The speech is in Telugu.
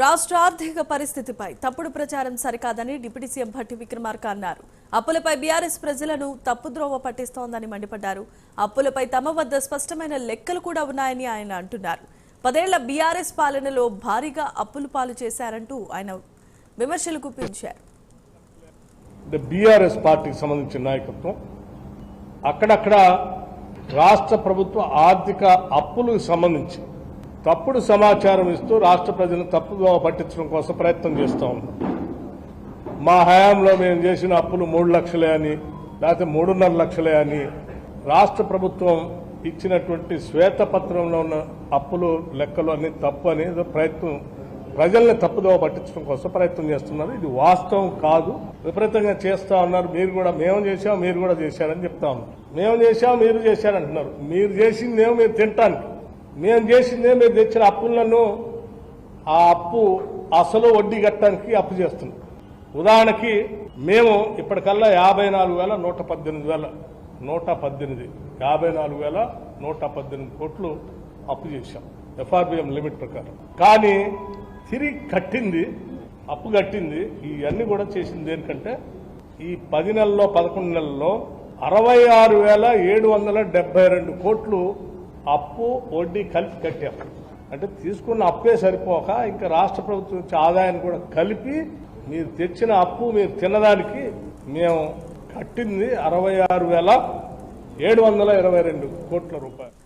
రాష్ట్ర ఆర్థిక పరిస్థితిపై తప్పుడు ప్రచారం సరికాదని డిప్యూటీ సీఎం భట్టి విక్రమార్క అన్నారు. అప్పులపై బీఆర్ఎస్ ప్రజలను తప్పుద్రోవ పట్టిస్తోందని మండిపడ్డారు. అప్పులపై తమ వద్ద స్పష్టమైన లెక్కలు కూడా ఉన్నాయని ఆయన అంటున్నారు. పదేళ్ళ బీఆర్ఎస్ పాలనలో భారీగా అప్పులు పాలు చేశారంటూ ఆయన విమర్శలు గుప్పించారు. బీఆర్ఎస్ పార్టీకి సంబంధించిన నాయకత్వం అక్కడక్కడ రాష్ట్ర ప్రభుత్వ ఆర్థిక అప్పులకు సంబంధించి తప్పుడు సమాచారం ఇస్తూ రాష్ట్ర ప్రజలను తప్పుగా పట్టించడం కోసం ప్రయత్నం చేస్తూ ఉన్నాం. మా హయాంలో మేము చేసిన అప్పులు మూడు లక్షలే అని లేకపోతే మూడున్నర లక్షలే అని రాష్ట్ర ప్రభుత్వం ఇచ్చినటువంటి శ్వేతపత్రంలో ఉన్న అప్పులు లెక్కలు అన్ని తప్పు అనేది ప్రయత్నం ప్రజల్ని తప్పుదోవ పట్టించడం కోసం ప్రయత్నం చేస్తున్నారు. ఇది వాస్తవం కాదు. విపరీతంగా చేస్తా ఉన్నారు. మీరు కూడా మేము చేసాం మీరు కూడా చేశారని చెప్తా ఉన్నారు మేము చేసాం మీరు చేశారంటున్నారు. మీరు చేసిందేమో మీరు తింటానికి. మేము చేసిందే మీరు తెచ్చిన అప్పులను ఆ అప్పు అసలు వడ్డీ కట్టడానికి అప్పు చేస్తున్నాం. ఉదాహరణకి మేము ఇప్పటికల్లా యాభై నాలుగు వేల నూట పద్దెనిమిది వేల నూట పద్దెనిమిది యాభై నాలుగు వేల నూట పద్దెనిమిది కోట్లు అప్పు చేశాం ఎఫ్ఆర్బిఎం లిమిట్ ప్రకారం. కానీ తిరిగి కట్టింది అప్పు కట్టింది ఇవన్నీ కూడా చేసింది దేనికంటే ఈ పది నెలల్లో పదకొండు నెలల్లో అరవై ఆరు వేల ఏడు వందల డెబ్బై రెండు కోట్లు అప్పు వడ్డీ కలిపి కట్టాం. అంటే తీసుకున్న అప్పే సరిపోక ఇంకా రాష్ట్ర ప్రభుత్వం నుంచి ఆదాయాన్ని కూడా కలిపి మీరు తెచ్చిన అప్పు మీరు తినడానికి మేము కట్టింది అరవై ఆరు వేల ఏడు వందల ఇరవై రెండు కోట్ల రూపాయలు.